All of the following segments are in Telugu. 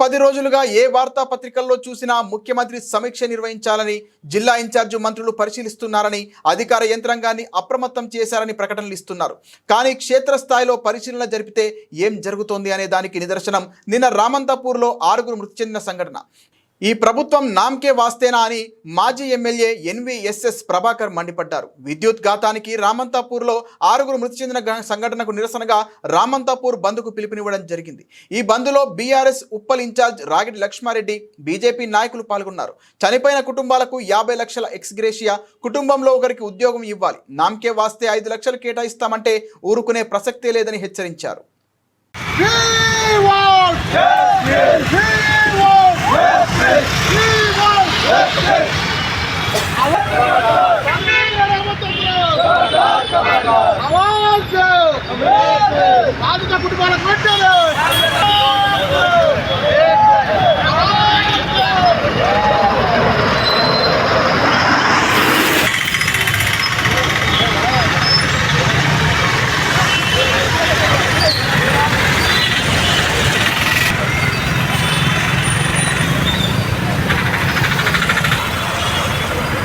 పది రోజులుగా ఏ వార్తాపత్రికల్లో చూసినా ముఖ్యమంత్రి సమీక్ష నిర్వహించాలని జిల్లా ఇన్ఛార్జి మంత్రులు పరిశీలిస్తున్నారని అధికార యంత్రాంగాన్ని అప్రమత్తం చేశారని ప్రకటనలు ఇస్తున్నారు. కానీ క్షేత్రస్థాయిలో పరిశీలన జరిపితే ఏం జరుగుతోంది అనే దానికి నిదర్శనం నిన్న రామంతపూర్లో ఆరుగురు మృతి చెందిన సంఘటన. ఈ ప్రభుత్వం నామ్కే వాస్తేనా అని మాజీ ఎమ్మెల్యే ఎన్విఎస్ఎస్ ప్రభాకర్ మండిపడ్డారు. విద్యుత్ ఘాతానికి రామంతాపూర్లో ఆరుగురు మృతి చెందిన సంఘటనకు నిరసనగా రామంతాపూర్ బంద్కు పిలుపునివ్వడం జరిగింది. ఈ బంద్లో BRS Uppal incharge Ragidi Laxma Reddy BJP నాయకులు పాల్గొన్నారు. చనిపోయిన కుటుంబాలకు యాభై లక్షల ఎక్స్గ్రేషియా కుటుంబంలో ఒకరికి ఉద్యోగం ఇవ్వాలి. నామ్కే వాస్తే ఐదు లక్షలు కేటాయిస్తామంటే ఊరుకునే ప్రసక్తే లేదని హెచ్చరించారు.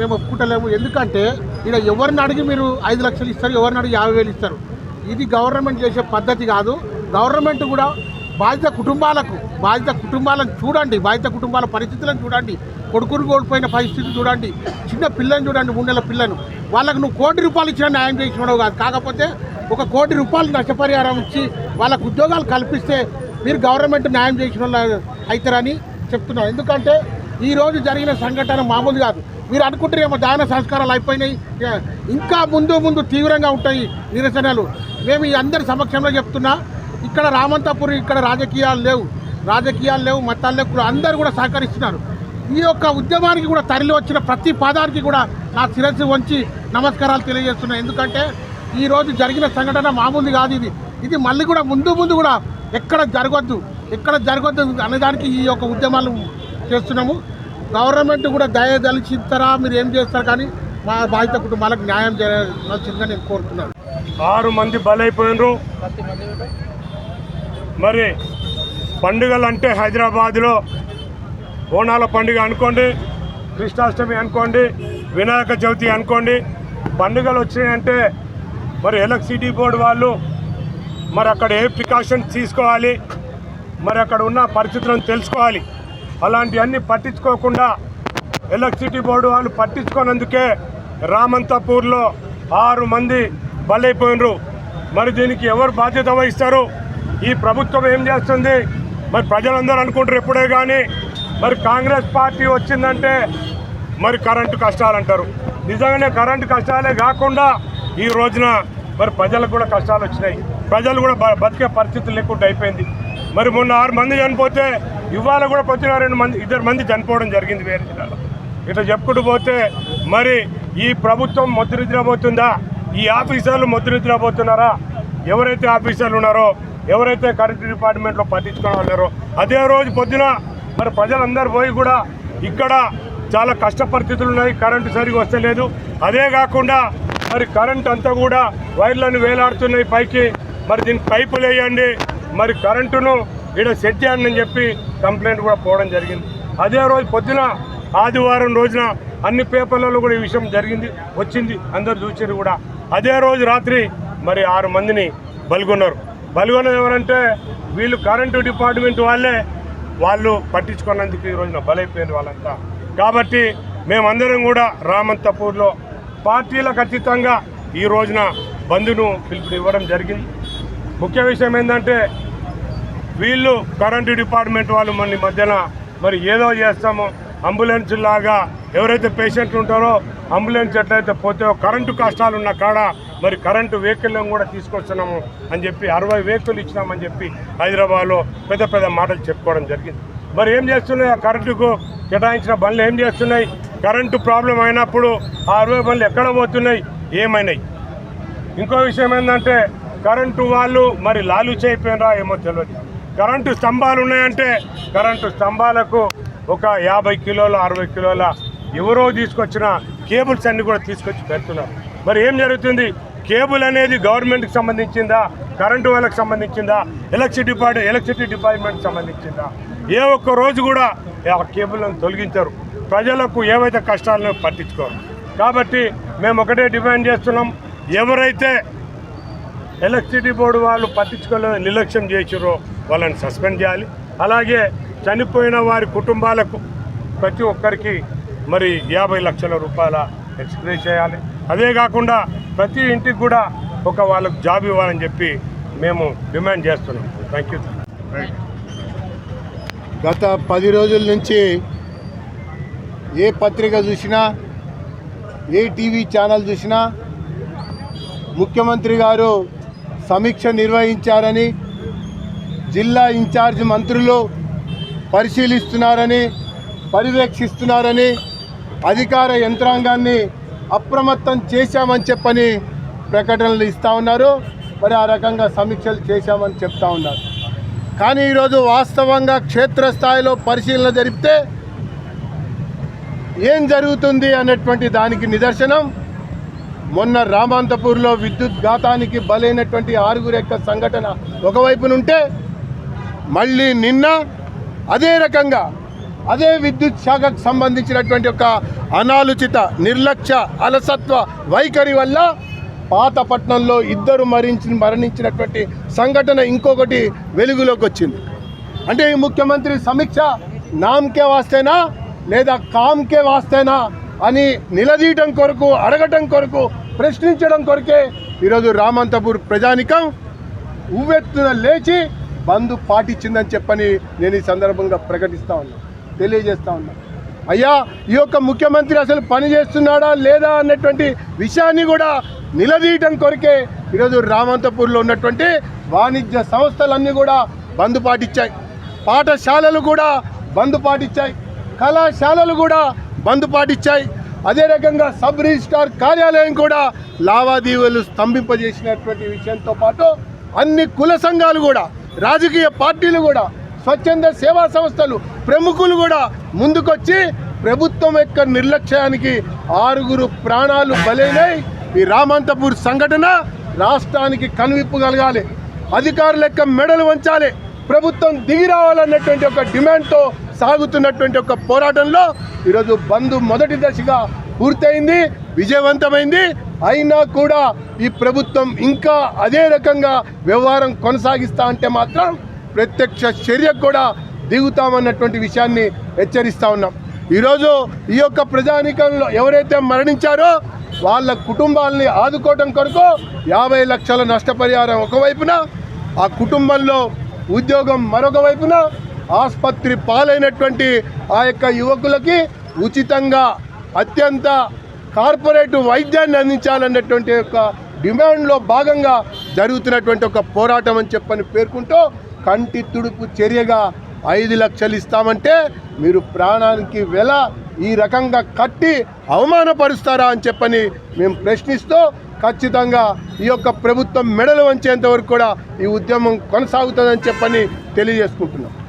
మేము ఒప్పుకుంటలేము. ఎందుకంటే ఇక్కడ ఎవరిని అడిగి మీరు ఐదు లక్షలు ఇస్తారు ఎవరిని అడిగి యాభై వేలు ఇస్తారు? ఇది గవర్నమెంట్ చేసే పద్ధతి కాదు. గవర్నమెంట్ కూడా బాధిత కుటుంబాలకు బాధిత కుటుంబాలను చూడండి బాధిత కుటుంబాల పరిస్థితులను చూడండి. కొడుకును కోల్పోయిన పరిస్థితి చూడండి. చిన్న పిల్లని చూడండి మూడు నెలల పిల్లను. వాళ్ళకు నువ్వు కోటి రూపాయలు ఇచ్చిన న్యాయం చేసినావు కాదు. కాకపోతే ఒక కోటి రూపాయలు నష్టపరిహారం ఇచ్చి వాళ్ళకు ఉద్యోగాలు కల్పిస్తే మీరు గవర్నమెంట్ న్యాయం చేసిన వాళ్ళు అవుతారని చెప్తున్నాం ఎందుకంటే ఈరోజు జరిగిన సంఘటన మామూలు కాదు. మీరు అనుకుంటారేమో దాన సంస్కారాలు అయిపోయినాయి. ఇంకా ముందు ముందు తీవ్రంగా ఉంటాయి నిరసనలు. మేము ఈ అందరి సమక్షంలో చెప్తున్నా ఇక్కడ రామంతపురం ఇక్కడ రాజకీయాలు లేవు. రాజకీయాలు లేవు మతాలు లేవు అందరూ కూడా సహకరిస్తున్నారు. ఈ యొక్క ఉద్యమానికి కూడా తరలి వచ్చిన ప్రతి పదానికి కూడా నా శిరస్సు వంచి నమస్కారాలు తెలియజేస్తున్నాను ఎందుకంటే ఈరోజు జరిగిన సంఘటన మామూలు కాదు ఇది. ఇది మళ్ళీ కూడా ముందు ముందు కూడా ఎక్కడ జరగొద్దు. ఎక్కడ జరగొద్దు అనేదానికి ఈ యొక్క ఉద్యమాలు చేస్తున్నాము. గవర్నమెంట్ కూడా దయదలిచిస్తారా మీరు ఏం చేస్తారు? కానీ మా బాధిత కుటుంబాలకు న్యాయం చేయాల్సిందిగా నేను కోరుతున్నాను. ఆరు మంది బలైపోయినరు. మరి పండుగలు అంటే హైదరాబాద్లో బోనాల పండుగ అనుకోండి కృష్ణాష్టమి అనుకోండి వినాయక చవితి అనుకోండి పండుగలు వచ్చినాయంటే మరి ఎలక్ట్రిసిటీ బోర్డు వాళ్ళు మరి అక్కడ ఏ ప్రికాషన్స్ తీసుకోవాలి మరి అక్కడ ఉన్న పరిస్థితులను తెలుసుకోవాలి. అలాంటివన్నీ పట్టించుకోకుండా ఎలక్ట్రిసిటీ బోర్డు వాళ్ళు పట్టించుకోనందుకే రామంతపూర్లో ఆరు మంది బలైపోయినరు. మరి దీనికి ఎవరు బాధ్యత వహిస్తారు? ఈ ప్రభుత్వం ఏం చేస్తుంది? మరి ప్రజలందరూ అనుకుంటారు ఎప్పుడే కానీ మరి కాంగ్రెస్ పార్టీ వచ్చిందంటే మరి కరెంటు కష్టాలు అంటారు నిజంగానే కరెంటు కష్టాలే కాకుండా ఈ రోజున మరి ప్రజలకు కూడా కష్టాలు వచ్చినాయి. ప్రజలు కూడా బ- బతికే పరిస్థితులు లేకుండా అయిపోయింది. మరి మొన్న ఆరు మంది చనిపోతే ఇవాళ కూడా ప్రతి రెండు మంది ఇద్దరు మంది చనిపోవడం జరిగింది వేరే జిల్లాలో. ఇట్లా చెప్పుకుంటూ పోతే మరి ఈ ప్రభుత్వం మొద్దు నిద్రపోతుందా ఈ ఆఫీసర్లు మొద్దు నిద్రపోతున్నారా ఎవరైతే ఆఫీసర్లు ఉన్నారో ఎవరైతే కరెంట్ డిపార్ట్మెంట్లో పట్టించుకుని ఉన్నారో అదే రోజు పొద్దున మరి ప్రజలందరూ పోయి కూడా ఇక్కడ చాలా కష్ట పరిస్థితులు ఉన్నాయి కరెంటు సరిగా వస్తలేదు. అదే కాకుండా మరి కరెంట్ అంతా కూడా వైర్లను వేలాడుతున్నాయి పైకి. మరి దీనికి పైపులు వేయండి. మరి కరెంటును ఈడ సెట్ చేయండి అని చెప్పి కంప్లైంట్ కూడా పోవడం జరిగింది. అదే రోజు పొద్దున ఆదివారం రోజున అన్ని పేపర్లలో కూడా ఈ విషయం జరిగింది వచ్చింది అందరు చూసారు కూడా. అదే రోజు రాత్రి మరి ఆరు మందిని బలుగొన్నారు. బలుగొన్నది ఎవరంటే వీళ్ళు కరెంటు డిపార్ట్మెంట్ వాళ్ళే వాళ్ళు పట్టించుకున్నందుకు ఈ రోజున బలైపోయిన వాళ్ళంతా. కాబట్టి మేమందరం కూడా రామంతపూర్లో పార్టీలకు అతీతంగా ఈ రోజున బంధును పిలుపు ఇవ్వడం జరిగింది. ముఖ్య విషయం ఏంటంటే వీళ్ళు కరెంటు డిపార్ట్మెంట్ వాళ్ళు మన మధ్యన మరి ఏదో చేస్తాము. అంబులెన్స్ లాగా ఎవరైతే పేషెంట్లు ఉంటారో అంబులెన్స్ ఎట్లయితే పోతే కరెంటు కష్టాలు ఉన్న కాడ మరి కరెంటు వెహికల్ని కూడా తీసుకొస్తున్నాము అని చెప్పి అరవై వెహికల్ ఇచ్చినామని చెప్పి హైదరాబాద్లో పెద్ద పెద్ద మాటలు చెప్పుకోవడం జరిగింది. మరి ఏం చేస్తున్నాయి ఆ కరెంటుకు కేటాయించిన బండ్లు ఏం చేస్తున్నాయి? కరెంటు ప్రాబ్లం అయినప్పుడు ఆ అరవై బండ్లు ఎక్కడ పోతున్నాయి? ఏమైనాయి? ఇంకో విషయం ఏంటంటే కరెంటు వాళ్ళు మరి లాలు అయిపోయినరా ఏమో తెలియదు కరెంటు స్తంభాలు ఉన్నాయంటే కరెంటు స్తంభాలకు ఒక యాభై కిలోల అరవై కిలోల ఎవరో తీసుకొచ్చిన కేబుల్స్ అన్ని కూడా తీసుకొచ్చి పెడుతున్నారు. మరి ఏం జరుగుతుంది? కేబుల్ అనేది గవర్నమెంట్కి సంబంధించిందా? కరెంటు వాళ్ళకి సంబంధించిందా? ఎలక్ట్రిసిటీ డిపార్ట్ ఎలక్ట్రిసిటీ డిపార్ట్మెంట్కి సంబంధించిందా? ఏ ఒక్క రోజు కూడా ఆ కేబుల్ను తొలగించరు. ప్రజలకు ఏవైతే కష్టాలను పట్టించుకోరు. కాబట్టి మేము ఒకటే డిమాండ్ చేస్తున్నాం. ఎవరైతే ఎలక్ట్రిసిటీ బోర్డు వాళ్ళు పట్టించుకోలేదు నిర్లక్ష్యం చేసిరో వాళ్ళని సస్పెండ్ చేయాలి. అలాగే చనిపోయిన వారి కుటుంబాలకు ప్రతి ఒక్కరికి మరి యాభై లక్షల రూపాయల ఎక్స్ప్రెస్ చేయాలి. అదే కాకుండా ప్రతి ఇంటికి కూడా ఒక వాళ్ళకు జాబ్ ఇవ్వాలని చెప్పి మేము డిమాండ్ చేస్తున్నాం. థ్యాంక్ యూ గత పది రోజుల నుంచి ఏ పత్రిక చూసినా ఏ టీవీ ఛానల్ చూసినా ముఖ్యమంత్రి గారు సమీక్ష నిర్వహించారని జిల్లా ఇన్ఛార్జ్ మంత్రులు పరిశీలిస్తున్నారని పర్యవేక్షిస్తున్నారని అధికార యంత్రాంగాన్ని అప్రమత్తం చేశామని చెప్పని ప్రకటనలు ఇస్తూ ఉన్నారు. మరి ఆ రకంగా సమీక్షలు చేశామని చెప్తా ఉన్నారు. కానీ ఈరోజు వాస్తవంగా క్షేత్రస్థాయిలో పరిశీలన జరిపితే ఏం జరుగుతుంది అనేటువంటి దానికి నిదర్శనం. మొన్న రామాంతపూర్లో విద్యుత్ ఘాతానికి బలైనటువంటి ఆరుగురు యొక్క సంఘటన ఒకవైపునుంటే మళ్ళీ నిన్న అదే రకంగా అదే విద్యుత్ శాఖకు సంబంధించినటువంటి ఒక అనాలోచిత నిర్లక్ష్య అలసత్వ వైఖరి వల్ల పాతపట్నంలో ఇద్దరు మరించి మరణించినటువంటి సంఘటన ఇంకొకటి వెలుగులోకి వచ్చింది. అంటే ఈ ముఖ్యమంత్రి సమీక్ష నామ్కే వాస్తేనా లేదా కామ్కే వాస్తేనా అని నిలదీయటం కొరకు అడగటం కొరకు ప్రశ్నించడం కొరకే ఈరోజు రామంతపూర్ ప్రజానికం ఉవ్వెత్తున లేచి బంద్ పాటించిందని చెప్పని నేను ఈ సందర్భంగా ప్రకటిస్తా ఉన్నా తెలియజేస్తా ఉన్నా. అయ్యా ఈ యొక్క ముఖ్యమంత్రి అసలు పని చేస్తున్నాడా లేదా అన్నటువంటి విషయాన్ని కూడా నిలదీయటం కొరికే ఈరోజు రామంతపూర్లో ఉన్నటువంటి వాణిజ్య సంస్థలన్నీ కూడా బంద్ పాటించాయి. పాఠశాలలు కూడా బంద్ పాటించాయి. కళాశాలలు కూడా బంద్ పాటించాయి. అదే రకంగా సబ్ రిజిస్ట్రార్ కార్యాలయం కూడా లావాదేవీలు స్తంభింపజేసినటువంటి విషయంతో పాటు అన్ని కుల సంఘాలు కూడా రాజకీయ పార్టీలు కూడా స్వచ్ఛంద సేవా సంస్థలు ప్రముఖులు కూడా ముందుకొచ్చి ప్రభుత్వం యొక్క నిర్లక్ష్యానికి ఆరుగురు ప్రాణాలు బలైనాయి. ఈ రామంతపూర్ సంఘటన రాష్ట్రానికి కనువిప్పు కలగాలి. అధికారుల యొక్క మెడలు వంచాలి. ప్రభుత్వం దిగి రావాలన్నటువంటి ఒక డిమాండ్తో సాగుతున్నటువంటి ఒక పోరాటంలో ఈరోజు బంద్ మొదటి దశగా పూర్తయింది విజయవంతమైంది. అయినా కూడా ఈ ప్రభుత్వం ఇంకా అదే రకంగా వ్యవహారం కొనసాగిస్తా అంటే మాత్రం ప్రత్యక్ష చర్యకు కూడా దిగుతామన్నటువంటి విషయాన్ని హెచ్చరిస్తా ఉన్నాం. ఈరోజు ఈ యొక్క ప్రజానీకంలో ఎవరైతే మరణించారో వాళ్ళ కుటుంబాలని ఆదుకోవడం కొరకు యాభై లక్షల నష్టపరిహారం ఒకవైపున ఆ కుటుంబంలో ఉద్యోగం మరొక వైపున ఆసుపత్రి పాలైనటువంటి ఆ యొక్క యువకులకి ఉచితంగా అత్యంత కార్పొరేట్ వైద్యాన్ని అందించాలన్నటువంటి యొక్క డిమాండ్లో భాగంగా జరుగుతున్నటువంటి ఒక పోరాటం అని చెప్పని పేర్కొంటూ కంటి తుడుపు చర్యగా ఐదు లక్షలు ఇస్తామంటే మీరు ప్రాణానికి వెల ఈ రకంగా కట్టి అవమానపరుస్తారా అని చెప్పని మేము ప్రశ్నిస్తూ ఖచ్చితంగా ఈ యొక్క ప్రభుత్వం మెడలు వంచేంత వరకు కూడా ఈ ఉద్యమం కొనసాగుతుందని చెప్పని తెలియజేసుకుంటున్నాం.